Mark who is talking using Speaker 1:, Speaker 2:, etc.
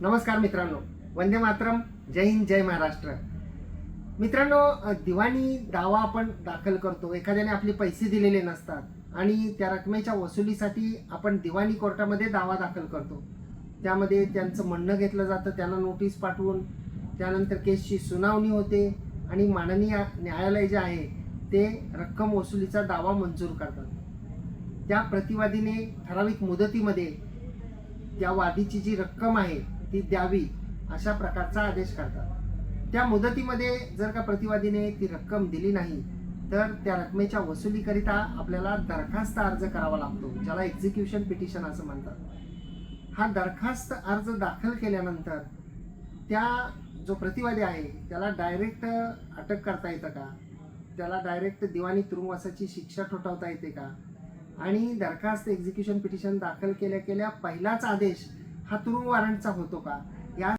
Speaker 1: नमस्कार मित्रांनो. वंदे मातरम. जय हिंद जय महाराष्ट्र. मित्रांनो दिवाणी दावा आपण दाखल करतो. एखाद्याने आपले पैसे दिलेले नसतात आणि त्या रकमेच्या वसुलीसाठी आपण दिवाणी कोर्टामध्ये दावा दाखल करतो. त्यामध्ये त्यांचं म्हणणं घेतलं जातं त्यांना नोटीस पाठवून. त्यानंतर केसची सुनावणी होते आणि माननीय न्यायालय जे आहे ते रक्कम वसुलीचा दावा मंजूर करतात. त्या प्रतिवादीने ठराविक मुदतीमध्ये त्या वादीची जी रक्कम आहे ती द्यावी अशा प्रकारचा आदेश करतात. त्या मुदतीमध्ये जर का प्रतिवादीने ती रक्कम दिली नाही तर त्या रकमेच्या वसुलीकरिता आपल्याला दरखास्त अर्ज करावा लागतो ज्याला एक्झिक्युशन पिटिशन असं म्हणतात. हा दरखास्त अर्ज दाखल केल्यानंतर त्या जो प्रतिवादी आहे त्याला डायरेक्ट अटक करता येतं का? त्याला डायरेक्ट दिवाणी तुरुंगवासाची शिक्षा ठोठावता येते का? आणि दरखास्त एक्झिक्युशन पिटिशन दाखल केल्या केल्या पहिलाच आदेश हा तुरुंग वॉरंटचा होतो का?